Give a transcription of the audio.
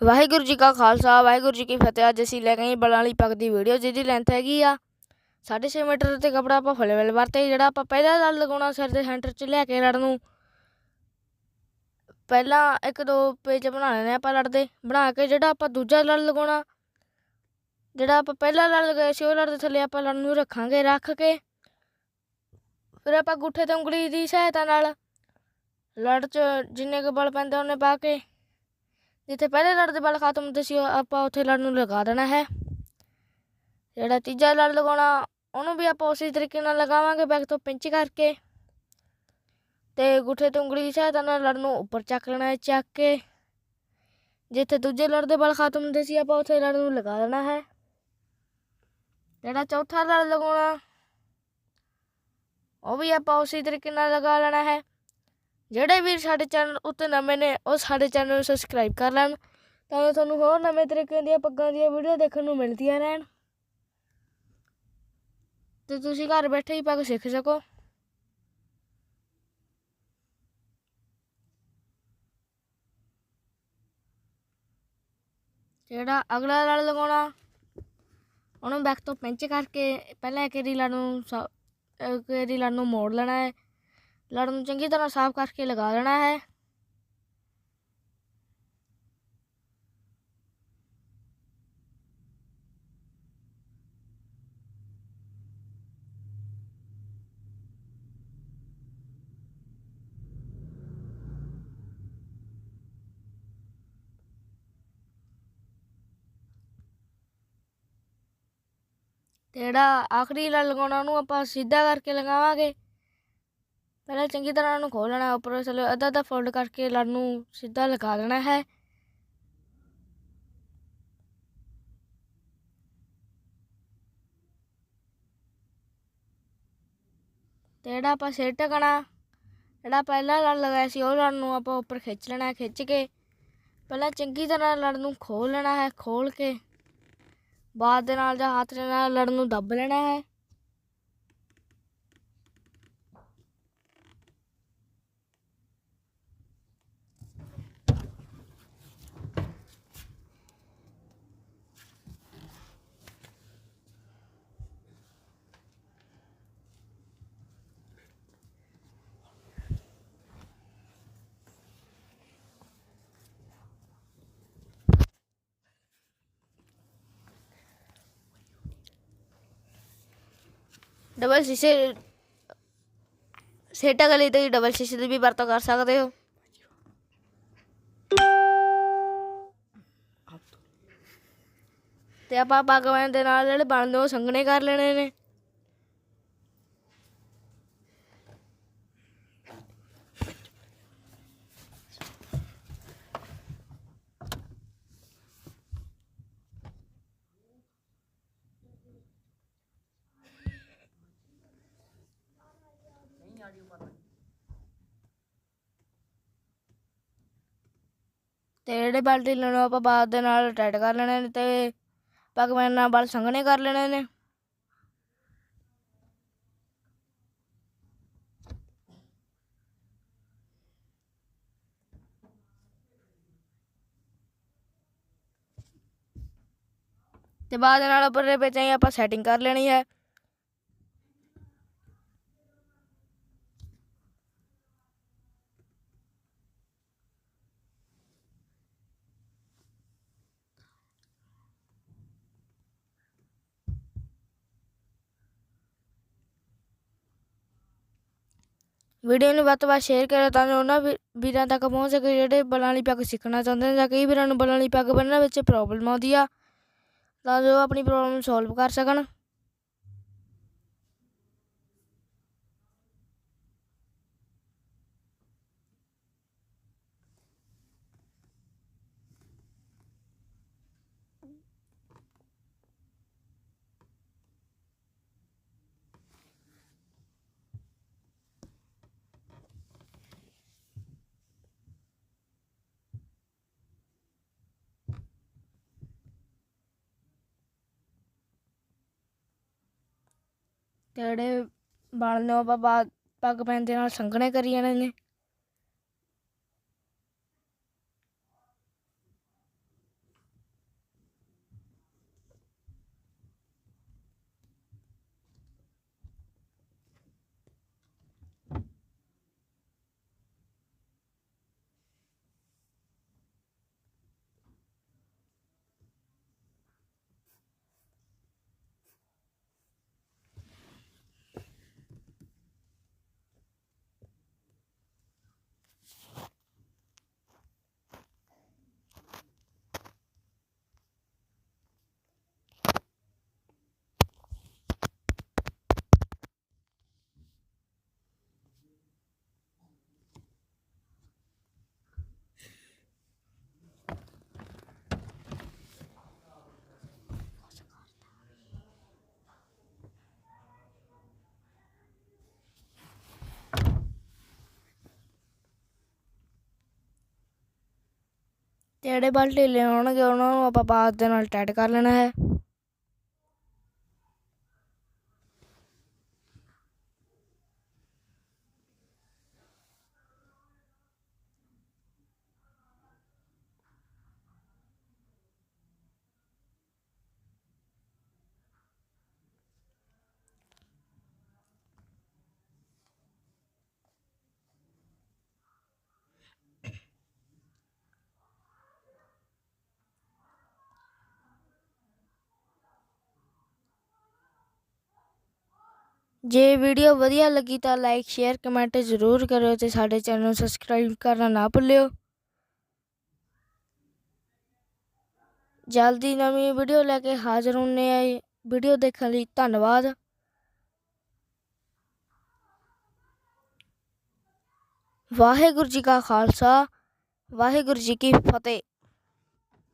ਵਾਹਿਗੁਰੂ ਜੀ ਕਾ ਖਾਲਸਾ, ਵਾਹਿਗੁਰੂ ਜੀ ਕੀ ਫਤਿਹ। ਅੱਜ ਅਸੀਂ ਲੈ ਕੇ ਬਲਾਂ ਵਾਲੀ ਪੱਗ ਦੀ ਵੀਡੀਓ ਜਿਹਦੀ ਲੈਂਥ ਹੈਗੀ ਆ 6.5 ਮੀਟਰ ਤੇ ਕਪੜਾ ਆਪਾਂ ਫੁੱਲ ਵੇਲ ਵਰਤੇ ਜਿਹੜਾ ਆਪਾਂ ਪਹਿਲਾਂ ਲੜ ਲਗਾਉਣਾ ਸਿਰ ਦੇ ਸੈਂਟਰ 'ਚ ਲੈ ਕੇ ਲੜ ਨੂੰ। ਪਹਿਲਾਂ ਇੱਕ ਦੋ ਪੇਜ ਬਣਾ ਲੈਣੇ ਆਪਾਂ ਲੜ ਦੇ ਬਣਾ ਕੇ ਜਿਹੜਾ ਆਪਾਂ ਦੂਜਾ ਲੜ ਲਗਾਉਣਾ, ਜਿਹੜਾ ਆਪਾਂ ਪਹਿਲਾਂ ਲੜ ਲਗਾਇਆ ਸੀ, ਉਹ ਲੜ ਦੇ ਥੱਲੇ ਆਪਾਂ ਲੜ ਨੂੰ ਰੱਖਾਂਗੇ, ਰੱਖ ਕੇ। ਫਿਰ ਆਪਾਂ ਗੁੱਠੇ ਤੇ ਉਂਗਲੀ ਦੀ ਸਹਾਇਤਾ ਨਾਲ ਲੜ 'ਚ ਜਿੰਨੇ ਕੁ ਬਲ ਪੈਂਦੇ ਉਹਨੇ ਪਾ ਕੇ। ਜਿੱਥੇ ਪਹਿਲੇ ਲੜ ਦੇ ਬਲ ਖਤਮ ਹੁੰਦੇ ਸੀ, ਉਹ ਆਪਾਂ ਉੱਥੇ ਲੜ ਨੂੰ ਲਗਾ ਦੇਣਾ ਹੈ। ਜਿਹੜਾ ਤੀਜਾ ਲੜ ਲਗਾਉਣਾ, ਉਹਨੂੰ ਵੀ ਆਪਾਂ ਉਸੇ ਤਰੀਕੇ ਨਾਲ ਲਗਾਵਾਂਗੇ ਬੈਕ ਤੋਂ ਪਿੰਚ ਕਰਕੇ। ਤੇ ਗੁੱਠੇ ਤੋਂ ਉਂਗਲੀ ਦੀ ਸਹਾਇਤਾ ਨਾਲ ਲੜ ਨੂੰ ਉੱਪਰ ਚੱਕ ਲੈਣਾ ਹੈ, ਚੱਕ ਕੇ। ਜਿੱਥੇ ਦੂਜੇ ਲੜ ਦੇ ਬਲ ਖਤਮ ਹੁੰਦੇ ਸੀ, ਆਪਾਂ ਉੱਥੇ ਲੜ ਨੂੰ ਲਗਾ ਦੇਣਾ ਹੈ। ਜਿਹੜਾ ਚੌਥਾ ਲੜ ਲਗਾਉਣਾ, ਉਹ ਵੀ ਆਪਾਂ ਉਸੇ ਤਰੀਕੇ ਨਾਲ ਲਗਾ ਲੈਣਾ ਹੈ। ਜਿਹੜੇ ਵੀ ਸਾਡੇ ਚੈਨਲ ਉੱਤੇ ਨਵੇਂ ਨੇ, ਉਹ ਸਾਡੇ ਚੈਨਲ ਨੂੰ ਸਬਸਕ੍ਰਾਈਬ ਕਰ ਲੈਣ, ਤਾਂ ਜੋ ਤੁਹਾਨੂੰ ਹੋਰ ਨਵੇਂ ਤਰੀਕੇ ਦੀਆਂ ਪੱਗਾਂ ਦੀਆਂ ਵੀਡੀਓ ਦੇਖਣ ਨੂੰ ਮਿਲਦੀਆਂ ਰਹਿਣ। ਤੇ ਤੁਸੀਂ ਘਰ ਬੈਠੇ ਹੀ ਪੱਗ ਸਿੱਖ ਸਕੋ। ਜਿਹੜਾ ਅਗਲਾ ਲੜ ਲਗਾਉਣਾ, ਉਹਨੂੰ ਬੈਕ ਤੋਂ ਪਿੰਚ ਕਰਕੇ ਪਹਿਲਾਂ ਇੱਕ ਏਰੀ ਲੜ ਨੂੰ ਸਾ- ਇੱਕ ਏਰੀ ਲੜ ਨੂੰ ਮੋੜ ਲੈਣਾ ਹੈ। ਲੜ ਨੂੰ ਚੰਗੀ ਤਰ੍ਹਾਂ ਸਾਫ਼ ਕਰਕੇ ਲਗਾ ਦੇਣਾ ਹੈ। ਤੇ ਜਿਹੜਾ ਆਖਰੀ ਲੜ ਲਗਾਉਣਾ ਉਹਨੂੰ ਆਪਾਂ ਸਿੱਧਾ ਕਰਕੇ ਲਗਾਵਾਂਗੇ। ਪਹਿਲਾਂ ਚੰਗੀ ਤਰ੍ਹਾਂ ਉਹਨੂੰ ਖੋਲ ਲੈਣਾ, ਉੱਪਰ ਥੱਲੇ ਅੱਧਾ ਅੱਧਾ ਫੋਲਡ ਕਰਕੇ ਲੜ ਨੂੰ ਸਿੱਧਾ ਲਗਾ ਦੇਣਾ ਹੈ। ਤੇ ਜਿਹੜਾ ਆਪਾਂ ਸਿਰ ਟਕਣਾ ਜਿਹੜਾ ਪਹਿਲਾਂ ਲੜ ਲਗਾਇਆ ਸੀ, ਉਹ ਲੜ ਨੂੰ ਆਪਾਂ ਉੱਪਰ ਖਿੱਚ ਲੈਣਾ, ਖਿੱਚ ਕੇ ਪਹਿਲਾਂ ਚੰਗੀ ਤਰ੍ਹਾਂ ਲੜ ਨੂੰ ਖੋਲ ਲੈਣਾ ਹੈ ਖੋਲ ਕੇ ਬਾਅਦ ਦੇ ਨਾਲ ਜਾਂ ਹੱਥ ਦੇ ਨਾਲ ਲੜ ਨੂੰ ਦੱਬ ਲੈਣਾ ਹੈ। ਡਬਲ ਸ਼ੀਸ਼ੇ ਸੇਟਾ ਗਲੀ ਤੇ ਡਬਲ ਸ਼ੀਸ਼ੇ ਦੀ ਵੀ ਵਰਤੋਂ ਕਰ ਸਕਦੇ ਹੋ ਤੇ ਆਪਾਂ ਬਾਗਵਾਨ ਦੇ ਨਾਲ ਜਿਹੜੇ ਬਣਦੇ ਉਹ ਸੰਘਣੇ ਕਰ ਲੈਣੇ ਨੇ ਤੇ ਜਿਹੜੇ ਬਾਲਟੀ ਲੈਣੋ ਆਪਾਂ ਬਾਅਦ ਦੇ ਨਾਲ ਟਾਈਟ ਕਰ ਲੈਣੇ ਨੇ ਤੇ ਬਾਗਵਾਨ ਨਾਲ ਬਲ ਸੰਘਣੇ ਕਰ ਲੈਣੇ ਨੇ। ਤੇ ਬਾਅਦ ਦੇ ਨਾਲ ਉੱਪਰ ਦੇ ਵਿੱਚ ਆਪਾਂ ਸੈਟਿੰਗ ਕਰ ਲੈਣੀ ਹੈ। ਵੀਡੀਓ ਨੂੰ ਵੱਧ ਤੋਂ ਵੱਧ ਸ਼ੇਅਰ ਕਰੋ ਤਾਂ ਜੋ ਉਹਨਾਂ ਵੀਰਾਂ ਤੱਕ ਪਹੁੰਚ ਸਕੇ, ਜਿਹੜੇ ਬਲਾਂ ਵਾਲੀ ਪੱਗ ਸਿੱਖਣਾ ਚਾਹੁੰਦੇ ਨੇ ਜਾਂ ਕਈ ਵੀਰਾਂ ਨੂੰ ਬਲਾਂ ਵਾਲੀ ਪੱਗ ਬੰਨ੍ਹਣ ਵਿੱਚ ਪ੍ਰੋਬਲਮ ਆਉਂਦੀ ਆ। ਤਾਂ ਜੋ ਆਪਣੀ ਪ੍ਰੋਬਲਮ ਸੋਲਵ ਕਰ ਸਕਣ। ਤੇ ਜਿਹੜੇ ਵਾਲ ਨੇ ਉਹ ਆਪਾਂ ਬਾਅਦ ਪੱਗ ਪੈਂਦੇ ਨਾਲ ਸੰਘਣੇ ਕਰੀ ਜਾਣੇ ਨੇ। ਜਿਹੜੇ ਬਲ ਢਿੱਲੇ ਹੋਣਗੇ ਉਹਨਾਂ ਨੂੰ ਆਪਾਂ ਬਾਦ ਦੇ ਨਾਲ ਟਾਈਟ ਕਰ ਲੈਣਾ ਹੈ। ਜੇ ਵੀਡੀਓ ਵਧੀਆ ਲੱਗੀ ਤਾਂ ਲਾਈਕ ਸ਼ੇਅਰ ਕਮੈਂਟ ਜ਼ਰੂਰ ਕਰਿਓ ਤੇ ਸਾਡੇ ਚੈਨਲ ਨੂੰ ਸਬਸਕ੍ਰਾਈਬ ਕਰਨਾ ਨਾ ਭੁੱਲਿਓ। ਜਲਦੀ ਨਵੀਂ ਵੀਡੀਓ ਲੈ ਕੇ ਹਾਜ਼ਰ ਹੁੰਨੇ ਆ ਵੀਡੀਓ ਦੇਖਣ ਲਈ ਧੰਨਵਾਦ। ਵਾਹਿਗੁਰੂ ਜੀ ਕਾ ਖਾਲਸਾ, ਵਾਹਿਗੁਰੂ ਜੀ ਕੀ ਫਤਿਹ।